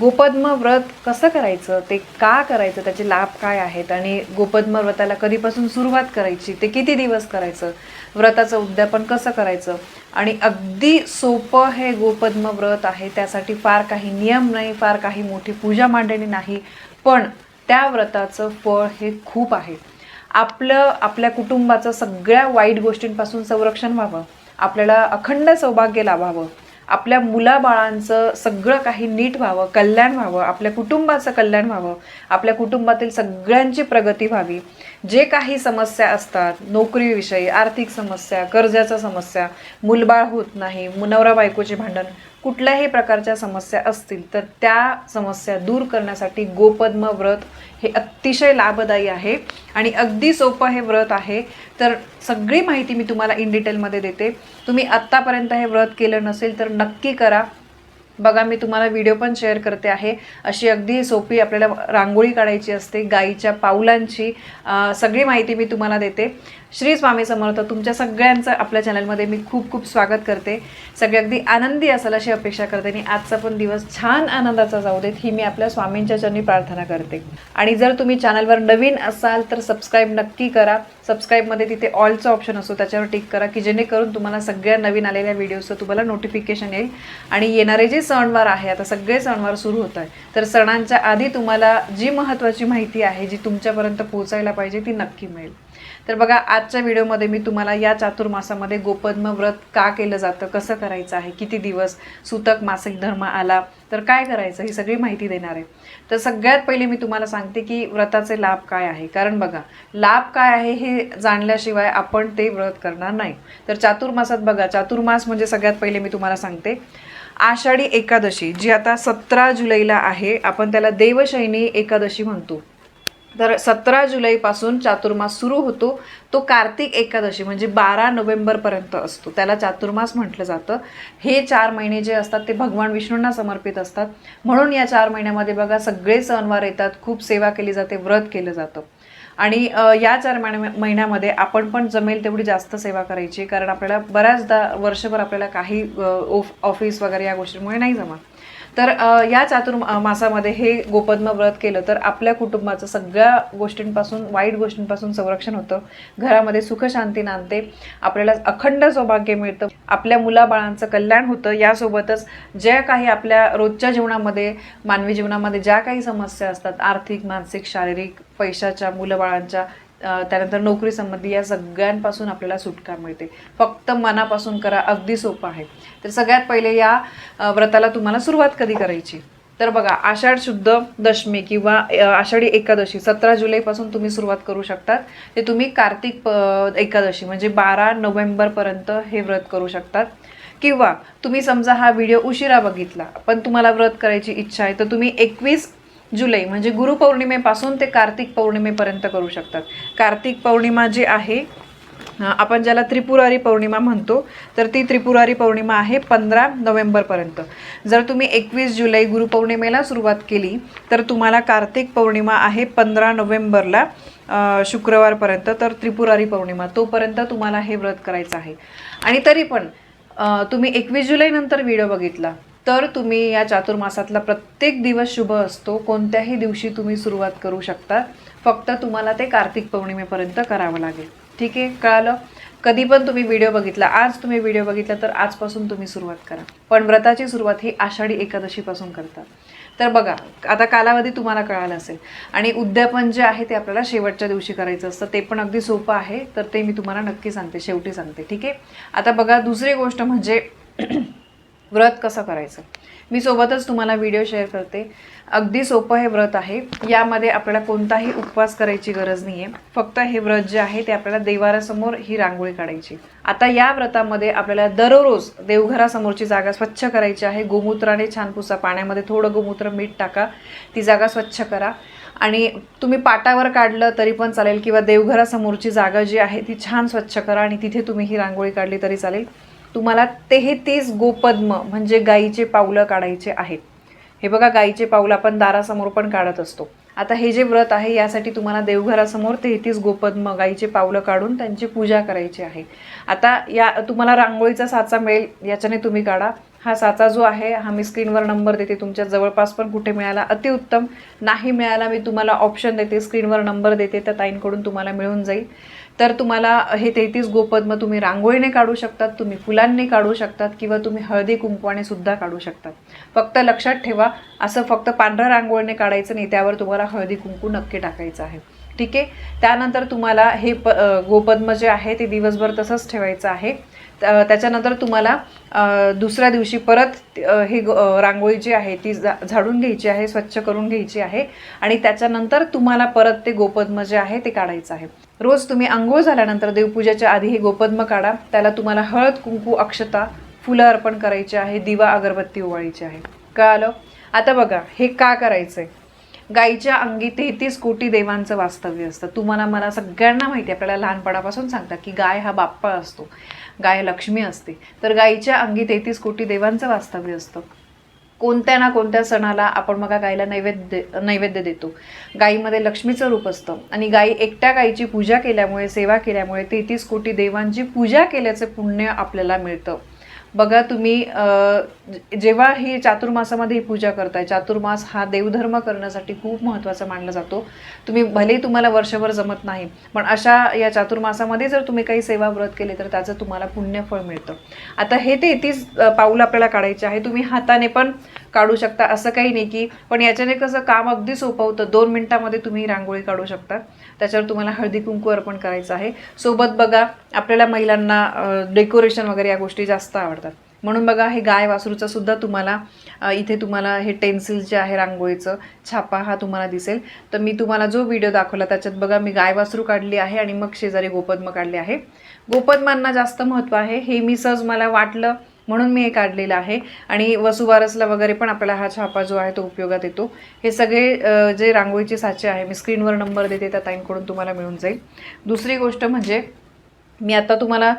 गोपद्म व्रत कसं करायचं? ते का करायचं? त्याचे लाभ काय आहेत? आणि गोपद्म व्रताला कधीपासून सुरुवात करायची? ते किती दिवस करायचं? व्रताचं उद्यापन कसं करायचं? आणि अगदी सोपं हे गोपद्म व्रत आहे त्यासाठी फार काही नियम नाही फार काही मोठी पूजा मांडणी नाही पण त्या व्रताचं फळ हे खूप आहे. आपलं आपल्या कुटुंबाचं सगळ्या वाईट गोष्टींपासून संरक्षण व्हावं. आपल्याला अखंड सौभाग्य लाभावं. आपल्या मुलाबाळांचं सगळं काही नीट व्हावं कल्याण व्हावं आपल्या कुटुंबाचं कल्याण व्हावं आपल्या कुटुंबातील सगळ्यांची प्रगती व्हावी. जे काही समस्या असतात नोकरीविषयी आर्थिक समस्या कर्जाच्या समस्या मुलबाळ होत नाही मुनवरा बायकोचे भांडण कुठल्याही प्रकारच्या समस्या असतील तर त्या समस्या दूर करण्यासाठी गोपद्म व्रत हे अतिशय लाभदायी आहे. आणि अगदी सोपं हे व्रत आहे. तर सगळी माहिती मी तुम्हाला इन डिटेलमध्ये देते. तुम्ही आत्तापर्यंत हे व्रत केलं नसेल तर नक्की करा. बघा मी तुम्हाला व्हिडिओ पण शेअर करते आहे. अशी अगदी सोपी आपल्याला रांगोळी काढायची असते गाईच्या पावलांची सगळी माहिती मी तुम्हाला देते. श्री स्वामी समर्थ तुमच्या सगळ्यांचं आपल्या चॅनलमध्ये मी खूप खूप स्वागत करते. सगळे अगदी आनंदी असाल अशी अपेक्षा करते. आणि आजचा पण दिवस छान आनंदाचा जाऊ देत ही मी आपल्या स्वामींच्या चरणी प्रार्थना करते. आणि जर तुम्ही चॅनलवर नवीन असाल तर सबस्क्राईब नक्की करा. सबस्क्राईबमध्ये तिथे ऑलचं ऑप्शन असतो त्याच्यावर टिक करा की जेणेकरून तुम्हाला सगळ्या नवीन आलेल्या व्हिडिओचं तुम्हाला नोटिफिकेशन येईल. आणि येणारे जे सणवार आहे आता सगळे सणवार सुरू होत आहे तर सणांच्या आधी तुम्हाला जी महत्त्वाची माहिती आहे जी तुमच्यापर्यंत पोहोचायला पाहिजे ती नक्की मिळेल. तर बघा आजच्या व्हिडिओमध्ये मी तुम्हाला या चातुर्मासामध्ये गोपद्म व्रत का केलं जातं कसं करायचं आहे किती दिवस सूतक मासिक धर्म आला तर काय करायचं ही सगळी माहिती देणार आहे. तर सगळ्यात पहिले मी तुम्हाला सांगते की व्रताचे लाभ काय आहे. कारण बघा लाभ काय आहे हे जाणल्याशिवाय आपण ते व्रत करणार नाही. तर चातुर्मासात बघा चातुर्मास म्हणजे सगळ्यात पहिले मी तुम्हाला सांगते आषाढी एकादशी जी आता सतरा जुलैला आहे आपण त्याला देवशैनी एकादशी म्हणतो. तर सतरा जुलैपासून चातुर्मास सुरू होतो. तो कार्तिक एकादशी म्हणजे बारा नोव्हेंबरपर्यंत असतो. त्याला चातुर्मास म्हटलं जातं. हे चार महिने जे असतात ते भगवान विष्णूंना समर्पित असतात. म्हणून या चार महिन्यामध्ये बघा सगळे सणवार येतात. खूप सेवा केली जाते व्रत केलं जातं. आणि या चार महिन्या महिन्यामध्ये आपण पण जमेल तेवढी जास्त सेवा करायची. कारण आपल्याला बऱ्याचदा वर्षभर आपल्याला काही ऑफिस वगैरे या गोष्टींमुळे नाही जमत. तर या चातुर्मासामध्ये हे गोपद्म व्रत केलं तर आपल्या कुटुंबाचं सगळ्या गोष्टींपासून वाईट गोष्टींपासून संरक्षण होतं. घरामध्ये सुखशांती नांदते. आपल्याला अखंड सौभाग्य मिळतं. आपल्या मुलाबाळांचं कल्याण होतं. यासोबतच ज्या काही आपल्या रोजच्या जीवनामध्ये मानवी जीवनामध्ये ज्या काही समस्या असतात आर्थिक मानसिक शारीरिक पैशाच्या मुलंबाळांच्या त्यानंतर नोकरी संबंधी या सगळ्यांपासून आपल्याला सुटका मिळते. फक्त मनापासून करा अगदी सोपं आहे. तर सगळ्यात पहिले या व्रताला तुम्हाला सुरुवात कधी करायची? तर बघा आषाढ शुद्ध दशमी किंवा आषाढी एकादशी सतरा जुलैपासून तुम्ही सुरुवात करू शकतात. ते तुम्ही कार्तिक प- एकादशी म्हणजे बारा नोव्हेंबरपर्यंत हे व्रत करू शकतात. किंवा तुम्ही समजा हा व्हिडिओ उशिरा बघितला पण तुम्हाला व्रत करायची इच्छा आहे तर तुम्ही एकवीस जुलै म्हणजे गुरुपौर्णिमेपासून ते कार्तिक पौर्णिमेपर्यंत करू शकतात. कार्तिक पौर्णिमा जी आहे आपण ज्याला त्रिपुरारी पौर्णिमा म्हणतो तर ती त्रिपुरारी पौर्णिमा आहे पंधरा नोव्हेंबरपर्यंत. जर तुम्ही एकवीस जुलै गुरुपौर्णिमेला सुरुवात केली तर तुम्हाला कार्तिक पौर्णिमा आहे पंधरा नोव्हेंबरला शुक्रवारपर्यंत तर त्रिपुरारी पौर्णिमा तोपर्यंत तुम्हाला हे व्रत करायचं आहे. आणि तरी पण तुम्ही एकवीस जुलैनंतर व्हिडिओ बघितला तर तुम्ही या चातुर्मासातला प्रत्येक दिवस शुभ असतो. कोणत्याही दिवशी तुम्ही सुरुवात करू शकता. फक्त तुम्हाला ते कार्तिक पौर्णिमेपर्यंत करावं लागेल. ठीक आहे? कळालं? कधी पण तुम्ही व्हिडिओ बघितला आज तुम्ही व्हिडिओ बघितला तर आजपासून तुम्ही सुरुवात करा. पण व्रताची सुरुवात ही आषाढी एकादशीपासून करतात. तर बघा आता कालावधी तुम्हाला कळाला असेल. आणि उद्यापन जे आहे ते आपल्याला शेवटच्या दिवशी करायचं असतं. ते पण अगदी सोपं आहे. तर ते मी तुम्हाला नक्की सांगते. शेवटी सांगते. ठीक आहे? आता बघा दुसरी गोष्ट म्हणजे व्रत कसं करायचं? मी सोबतच तुम्हाला व्हिडिओ शेअर करते. अगदी सोपं हे व्रत आहे. यामध्ये आपल्याला कोणताही उपवास करायची गरज नाही आहे फक्त हे व्रत जे आहे ते आपल्याला देवारासमोर ही रांगोळी काढायची. आता या व्रतामध्ये आपल्याला दररोज देवघरासमोरची जागा स्वच्छ करायची आहे. गोमूत्राने छान पुसा. पाण्यामध्ये थोडं गोमूत्र मीठ टाका. ती जागा स्वच्छ करा. आणि तुम्ही पाटावर काढलं तरी पण चालेल किंवा देवघरासमोरची जागा जी आहे ती छान स्वच्छ करा आणि तिथे तुम्ही ही रांगोळी काढली तरी चालेल. तुम्हाला तेहतीस गोपद्म म्हणजे गाईचे पावलं काढायचे आहेत. हे बघा गाईचे पावलं आपण दारासमोर पण काढत असतो. आता हे जे व्रत आहे यासाठी तुम्हाला देवघरासमोर तेहतीस गोपद्म गाईचे पावलं काढून त्यांची पूजा करायची आहे. आता या तुम्हाला रांगोळीचा साचा मिळेल याच्याने तुम्ही काढा. हा साचा जो आहे हा मी स्क्रीनवर नंबर देते तुमच्या जवळपास पण कुठे मिळाला अतिउत्तम. नाही मिळाला मी तुम्हाला ऑप्शन देते स्क्रीनवर नंबर देते त्या ताईंकडून तुम्हाला मिळून जाईल. तर तुम्हाला हे तेहतीस गोपद्म तुम्ही रांगोळीने काढू शकतात तुम्ही फुलांनी काढू शकतात किंवा तुम्ही हळदी कुंकवाने सुद्धा काढू शकतात. फक्त लक्षात ठेवा असं फक्त पांढऱ्या रांगोळीने काढायचं नाही त्यावर तुम्हाला हळदी कुंकू नक्की टाकायचं आहे. ठीक आहे. त्यानंतर तुम्हाला हे प गोपद्म जे आहे ते दिवसभर तसंच ठेवायचं आहे. त- त्याच्यानंतर तुम्हाला दुसऱ्या दिवशी परत हे रांगोळी जी आहे ती झा झाडून घ्यायची आहे स्वच्छ करून घ्यायची आहे. आणि त्याच्यानंतर तुम्हाला परत ते गोपद्म जे आहे ते काढायचं आहे. रोज तुम्ही आंघोळ झाल्यानंतर देवपूजेच्या आधी हे गोपद्म काढा. त्याला तुम्हाला हळद कुंकू अक्षता फुलं अर्पण करायची आहे. दिवा अगरबत्ती ओवाळायची आहे. कळालं? आता बघा हे का करायचं आहे गाईच्या अंगी तेहतीस कोटी देवांचं वास्तव्य असतं. तुम्हाला मला सगळ्यांना माहिती आहे. आपल्याला लहानपणापासून सांगतात की गाय हा बाप्पा असतो. गाय लक्ष्मी असते. तर गाईच्या अंगी तेहतीस कोटी देवांचं वास्तव्य असतं. कोणत्या ना कोणत्या सणाला आपण मग गायला नैवेद्य नैवेद्य देतो. गाईमध्ये लक्ष्मीचं रूप असतं. आणि गाई एकट्या गाईची पूजा केल्यामुळे सेवा केल्यामुळे तेहतीस कोटी देवांची पूजा केल्याचं पुण्य आपल्याला मिळतं. बघा तुम्ही जेव्हा ही चातुर्मासामध्ये ही पूजा करताय चातुर्मास हा देवधर्म करण्यासाठी खूप महत्त्वाचा मानला जातो. तुम्ही भले तुम्हाला वर्षभर जमत नाही पण अशा या चातुर्मासामध्ये जर तुम्ही काही सेवा व्रत केले तर त्याचं तुम्हाला पुण्यफळ मिळतं. आता हे तेहतीस तीच पाऊल आपल्याला काढायचे आहे. तुम्ही हाताने पण काढू शकता असं काही नाही की पण याच्याने कसं काम अगदी सोपं होतं. दोन मिनिटामध्ये तुम्ही रांगोळी काढू शकता. त्याच्यावर तुम्हाला हळदी कुंकू अर्पण करायचं आहे. सोबत बघा आपल्याला महिलांना डेकोरेशन वगैरे या गोष्टी जास्त आवडतात. म्हणून बघा हे गाय वासरूचं सुद्धा तुम्हाला इथे तुम्हाला हे टेन्सिल जे आहे रांगोळीचं छापा हा तुम्हाला दिसेल. तर मी तुम्हाला जो व्हिडिओ दाखवला त्याच्यात बघा मी गाय वासरू काढली आहे आणि मग शेजारी गोपद्म काढले आहे. गोपद्मांना जास्त महत्त्व आहे. हे मी सहज मला वाटलं म्हणून मी हे काढलेलं आहे. आणि वसुबारसला वगैरे पण आपल्याला हा छापा जो आहे तो उपयोगात येतो. हे सगळे जे रांगोळीचे साचे आहे मी स्क्रीनवर नंबर देते त्या ताईंकडून तुम्हाला मिळून जाईल. दुसरी गोष्ट म्हणजे मी आता तुम्हाला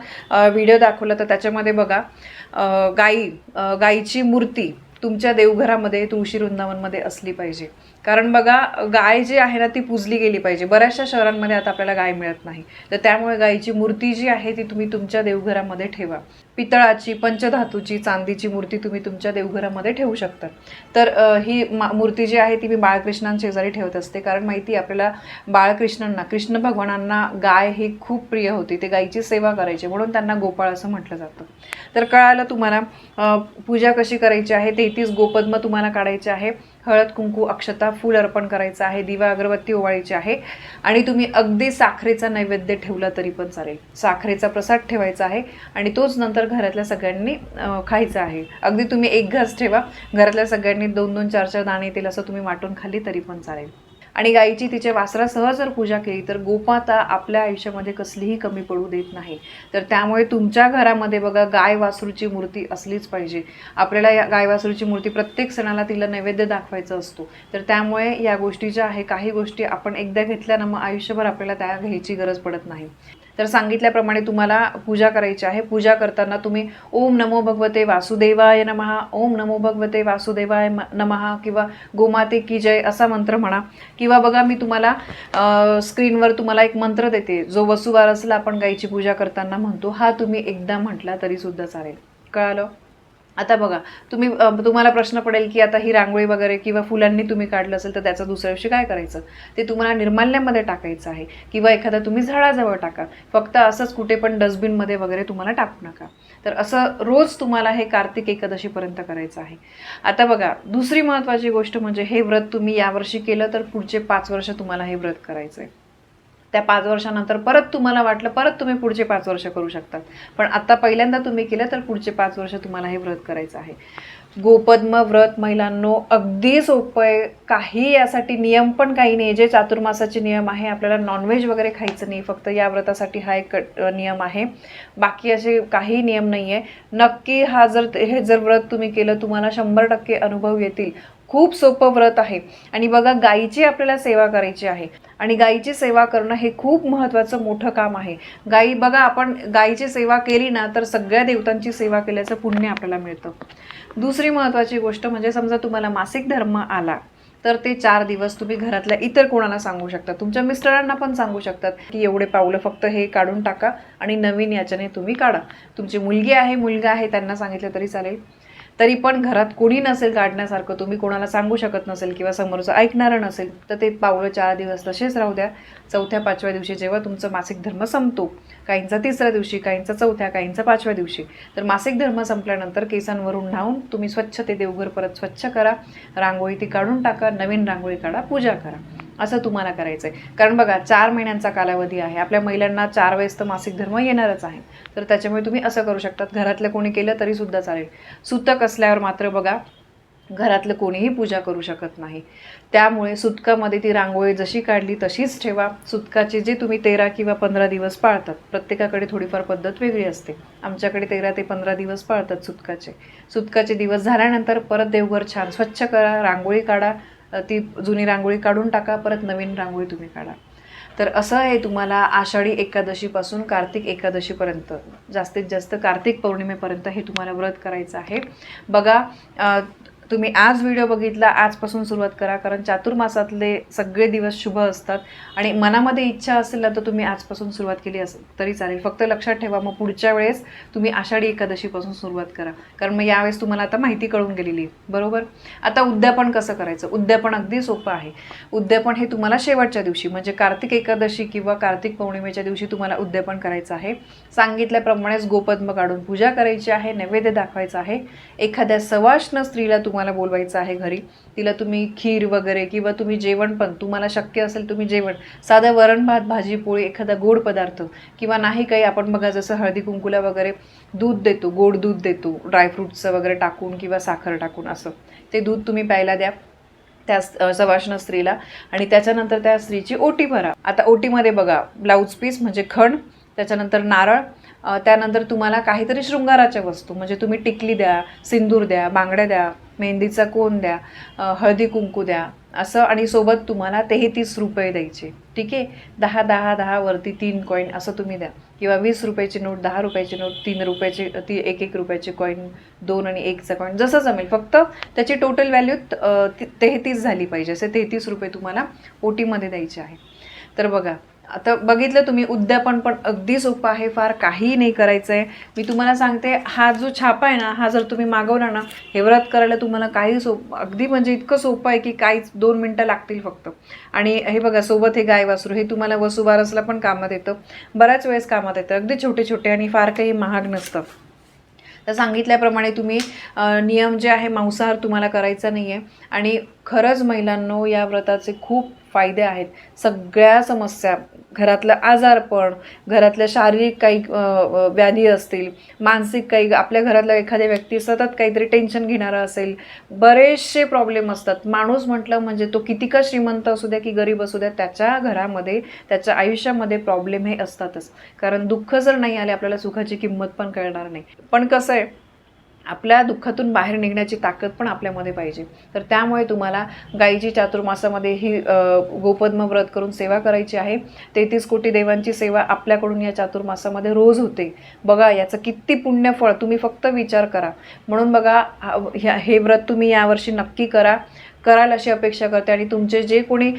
व्हिडिओ दाखवला तर त्याच्यामध्ये बघा गाई गाईची मूर्ती तुमच्या देवघरामध्ये तुळशी वृंदावनमध्ये असली पाहिजे. कारण बघा गाय जी आहे ना ती पूजली गेली पाहिजे. बऱ्याचशा शहरांमध्ये आता आपल्याला गाय मिळत नाही. तर त्यामुळे गायीची मूर्ती जी आहे ती तुम्ही तुमच्या देवघरामध्ये ठेवा. पितळाची पंचधातूची चांदीची मूर्ती तुम्ही तुमच्या देवघरामध्ये ठेवू शकता. तर ही मा मूर्ती जी आहे ती मी बाळकृष्णांशेजारी ठेवत असते. कारण माहिती आपल्याला बाळकृष्णांना कृष्ण भगवानांना गाय ही खूप प्रिय होती. ते गायीची सेवा करायची. म्हणून त्यांना गोपाळ असं म्हटलं जातं. तर कळालं तुम्हाला पूजा कशी करायची आहे? तेहतीस गोपद्म तुम्हाला काढायचे आहे. हळद कुंकू अक्षता फूल अर्पण करायचं आहे. दिवा अगरबत्ती ओवाळीची आहे. आणि तुम्ही अगदी साखरेचा नैवेद्य ठेवला तरी पण चालेल. साखरेचा प्रसाद ठेवायचा आहे आणि तोच नंतर घरातल्या सगळ्यांनी खायचा आहे. अगदी तुम्ही एक घास ठेवा. घरातल्या सगळ्यांनी दोन दोन चार चार दाणे येतील असं तुम्ही वाटून खाल्ली तरी पण चालेल. आणि गायीची तिच्या वासरासह जर पूजा केली तर गोमाता आपल्या आयुष्यामध्ये कसलीही कमी पडू देत नाही. तर त्यामुळे तुमच्या घरामध्ये बघा गाय वासरूची मूर्ती असलीच पाहिजे. आपल्याला या गाय वासरूची मूर्ती प्रत्येक सणाला तिला नैवेद्य दाखवायचा असतो. तर त्यामुळे या गोष्टी ज्या आहे काही गोष्टी आपण एकदा घेतल्या ना मग आयुष्यभर आपल्याला त्या घ्यायची गरज पडत नाही. तर सांगितल्याप्रमाणे तुम्हाला पूजा करायची आहे. पूजा करताना तुम्ही ओम नमो भगवते वासुदेवाय नमहा ओम नमो भगवते वासुदेवाय नमहा किंवा गोमाते की जय असा मंत्र म्हणा. किंवा बघा मी तुम्हाला स्क्रीनवर तुम्हाला एक मंत्र देते. जो वसुवारसला आपण गाईची पूजा करताना म्हणतो हा तुम्ही एकदा म्हटला तरीसुद्धा चालेल. कळालं? आता बघा तुम्ही तुम्हाला प्रश्न पडेल की आता ही रांगोळी वगैरे किंवा फुलांनी तुम्ही काढलं असेल तर त्याचं दुसऱ्या दिवशी काय करायचं? ते तुम्हाला निर्माल्यामध्ये टाकायचं आहे किंवा एखादा तुम्ही झाडाजवळ टाका. फक्त असंच कुठे पण डस्टबिनमध्ये वगैरे तुम्हाला टाकू नका. तर असं रोज तुम्हाला हे कार्तिक एकादशीपर्यंत करायचं आहे. आता बघा दुसरी महत्त्वाची गोष्ट म्हणजे हे व्रत तुम्ही यावर्षी केलं तर पुढचे पाच वर्ष तुम्हाला हे व्रत करायचं आहे त्या पाच वर्षानंतर परत तुम्हाला वाटलं परत तुम्ही पुढचे पाच वर्ष करू शकतात. पण आत्ता पहिल्यांदा तुम्ही केलं तर पुढचे पाच वर्ष तुम्हाला हे व्रत करायचं आहे. गोपद्म व्रत महिलांनो अगदी सोपं आहे. काही यासाठी नियम पण काही नाही. जे चातुर्मासाचे नियम आहे आपल्याला नॉनव्हेज वगैरे खायचं नाही. फक्त या व्रतासाठी हा एक नियम आहे. बाकी असे काही नियम नाही आहे नक्की हा जर हे जर व्रत तुम्ही केलं तुम्हाला शंभर टक्के अनुभव येतील. खूप सोपं व्रत आहे. आणि बघा गायीची आपल्याला सेवा करायची आहे. आणि गायीची सेवा करणं हे खूप महत्त्वाचं मोठं काम आहे. गायी बघा आपण गायीची सेवा केली ना तर सगळ्या देवतांची सेवा केल्याचं पुण्य आपल्याला मिळतं. दुसरी महत्त्वाची गोष्ट म्हणजे समजा तुम्हाला मासिक धर्म आला तर ते चार दिवस तुम्ही घरातल्या इतर कोणाला सांगू शकता. तुमच्या मिस्टरांना पण सांगू शकतात की एवढे पावलं फक्त हे काढून टाका आणि नवीन याच्याने तुम्ही काढा. तुमची मुलगी आहे मुलगा आहे त्यांना सांगितलं तरी चालेल. तरी पण घरात कोणी नसेल काढण्यासारखं तुम्ही कोणाला सांगू शकत नसेल किंवा समोरचं ऐकणारं नसेल तर ते पावलं चार दिवस तसेच राहू द्या. चौथ्या पाचव्या दिवशी जेव्हा तुमचं मासिक धर्म संपतो काहींचा तिसऱ्या दिवशी काहींचा चौथ्या काहींचा पाचव्या दिवशी तर मासिक धर्म संपल्यानंतर केसांवरून न्हावून तुम्ही स्वच्छ ते देवघर परत स्वच्छ करा. रांगोळी ती काढून टाका नवीन रांगोळी काढा पूजा करा. असं तुम्हाला करायचं आहे कारण बघा चार महिन्यांचा कालावधी आहे. आपल्या महिलांना चार वेळेस तर मासिक धर्म येणारच आहे. तर त्याच्यामुळे तुम्ही असं करू शकतात. घरातलं कोणी केलं तरी सुद्धा चालेल. सुतक असल्यावर मात्र बघा घरातलं कोणीही पूजा करू शकत नाही. त्यामुळे सुतकामध्ये ती रांगोळी जशी काढली तशीच ठेवा. सुतकाचे जे तुम्ही तेरा किंवा पंधरा दिवस पाळतात प्रत्येकाकडे थोडीफार पद्धत वेगळी असते. आमच्याकडे तेरा ते पंधरा दिवस पाळतात सुतकाचे. सुतकाचे दिवस झाल्यानंतर परत देवघर छान स्वच्छ करा रांगोळी काढा ती जुनी रांगोळी काढून टाका परत नवीन रांगोळी तुम्ही काढा. तर असं आहे तुम्हाला आषाढी एकादशीपासून कार्तिक एकादशीपर्यंत जास्तीत जास्त कार्तिक पौर्णिमेपर्यंत हे तुम्हाला व्रत करायचं आहे. बघा तुम्ही आज व्हिडिओ बघितला आजपासून सुरुवात करा कारण चातुर्मासातले सगळे दिवस शुभ असतात. आणि मनामध्ये इच्छा असेल ना तर तुम्ही आजपासून सुरुवात केली असेल तरी चालेल. फक्त लक्षात ठेवा मग पुढच्या वेळेस तुम्ही आषाढी एकादशीपासून सुरुवात करा. कारण मग यावेळेस तुम्हाला आता माहिती कळून गेलेली आहे. बरोबर? आता उद्यापन कसं करायचं? उद्यापन अगदी सोपं आहे. उद्यापन हे तुम्हाला शेवटच्या दिवशी म्हणजे कार्तिक एकादशी किंवा कार्तिक पौर्णिमेच्या दिवशी तुम्हाला उद्यापन करायचं आहे. सांगितल्याप्रमाणेच गोपद्म काढून पूजा करायची आहे नैवेद्य दाखवायचा आहे. एखाद्या सवाष्ण स्त्रीला तुम्हाला तुम्हाला बोलवायचं आहे घरी तिला तुम्ही खीर वगैरे किंवा तुम्ही जेवण पण तुम्हाला शक्य असेल तुम्ही जेवण. साधं वरण भात भाजी पोळी एखादा गोड पदार्थ किंवा नाही काही आपण बघा जसं हळदी कुंकूला वगैरे दूध देतो गोड दूध देतो ड्रायफ्रूटचं वगैरे टाकून किंवा साखर टाकून असं. ते दूध तुम्ही प्यायला द्या त्या सवाष्ण स्त्रीला आणि त्याच्यानंतर त्या स्त्रीची ओटी भरा. आता ओटीमध्ये बघा ब्लाऊज पीस म्हणजे खण त्याच्यानंतर नारळ त्यानंतर तुम्हाला काहीतरी शृंगाराच्या वस्तू म्हणजे तुम्ही टिकली द्या सिंदूर द्या बांगड्या द्या मेहंदीचा कोन द्या? हळदी कुंकू द्या. असं आणि सोबत तुम्हाला तेहतीस रुपये द्यायचे. ठीक आहे? दहा दहा दहा वरती तीन कॉईन असं तुम्ही द्या. किंवा वीस रुपयाची नोट दहा रुपयाची नोट तीन रुपयाची ती एक एक रुपयाची कॉईन दोन आणि एकचा कॉईन जसं जमेल. फक्त त्याची टोटल व्हॅल्यू तेहतीस झाली पाहिजे. असे तेहतीस रुपये तुम्हाला ओटीमध्ये द्यायचे आहे. तर बघा आता बघितलं तुम्ही उद्यापन पण अगदी सोपं आहे फार काहीही नाही करायचं आहे मी तुम्हाला सांगते हा जो छापा आहे ना हा जर तुम्ही मागवला ना हे व्रत करायला तुम्हाला काही सोप अगदी म्हणजे इतकं सोपं आहे की काहीच दोन मिनटं लागतील फक्त. आणि हे बघा सोबत हे गाय वासरू हे तुम्हाला वसुबारसला पण कामात येतं. बऱ्याच वेळेस कामात येतं. अगदी छोटे छोटे आणि फार काही महाग नसतं. तर सांगितल्याप्रमाणे तुम्ही नियम जे आहे मांसाहार तुम्हाला करायचा नाही आहे आणि खरंच महिलांनो या व्रताचे खूप फायदे आहेत. सगळ्या समस्या घरातलं आजारपण घरातल्या शारीरिक काही व्याधी असतील मानसिक काही आपल्या घरातल्या एखाद्या व्यक्ती सतत काहीतरी टेन्शन घेणारा असेल बरेचसे प्रॉब्लेम असतात. माणूस म्हटलं म्हणजे तो किती का श्रीमंत असू द्या की गरीब असू द्या त्याच्या घरामध्ये त्याच्या आयुष्यामध्ये प्रॉब्लेम हे असतातच. कारण दुःख जर नाही आले आपल्याला सुखाची किंमत पण कळणार नाही. पण कसं आहे आपल्या दुःखातून बाहेर निघण्याची ताकद पण आपल्यामध्ये पाहिजे. तर त्यामुळे तुम्हाला गायीची चातुर्मासामध्ये ही गोपद्म व्रत करून सेवा करायची आहे. तेहतीस कोटी देवांची सेवा आपल्याकडून या चातुर्मासामध्ये रोज होते. बघा याचं किती पुण्यफळ तुम्ही फक्त विचार करा. म्हणून बघा ह्या- हे व्रत तुम्ही यावर्षी नक्की करा. कराल अशी अपेक्षा करते आणि तुमचे जे कोणी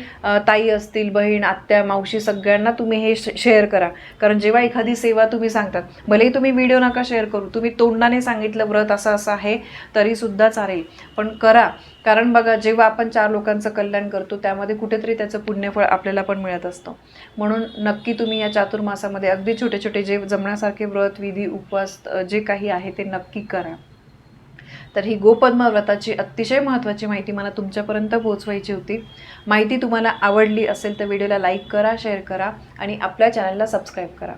ताई असतील बहीण आत्या मावशी सगळ्यांना तुम्ही हे श- शेअर करा. कारण जेव्हा एखादी सेवा तुम्ही सांगतात भलेही तुम्ही व्हिडिओ नका शेअर करू तुम्ही तोंडाने सांगितलं व्रत असं असं आहे तरीसुद्धा चालेल. पण करा. कारण बघा जेव्हा आपण चार लोकांचं कल्याण करतो त्यामध्ये कुठेतरी त्याचं पुण्यफळ आपल्याला पण मिळत असतं. म्हणून नक्की तुम्ही या चातुर्मासामध्ये अगदी छोटे छोटे जे जमण्यासारखे व्रत विधी उपवास जे काही आहे ते नक्की करा. तर ही गोपद्म व्रताची अतिशय महत्त्वाची माहिती मला तुमच्यापर्यंत पोहोचवायची होती. माहिती तुम्हाला आवडली असेल तर व्हिडिओला लाईक करा शेअर करा आणि आपल्या चॅनलला सबस्क्राईब करा.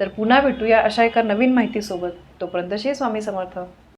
तर पुन्हा भेटूया अशा एका नवीन माहितीसोबत. तोपर्यंत श्री स्वामी समर्थ.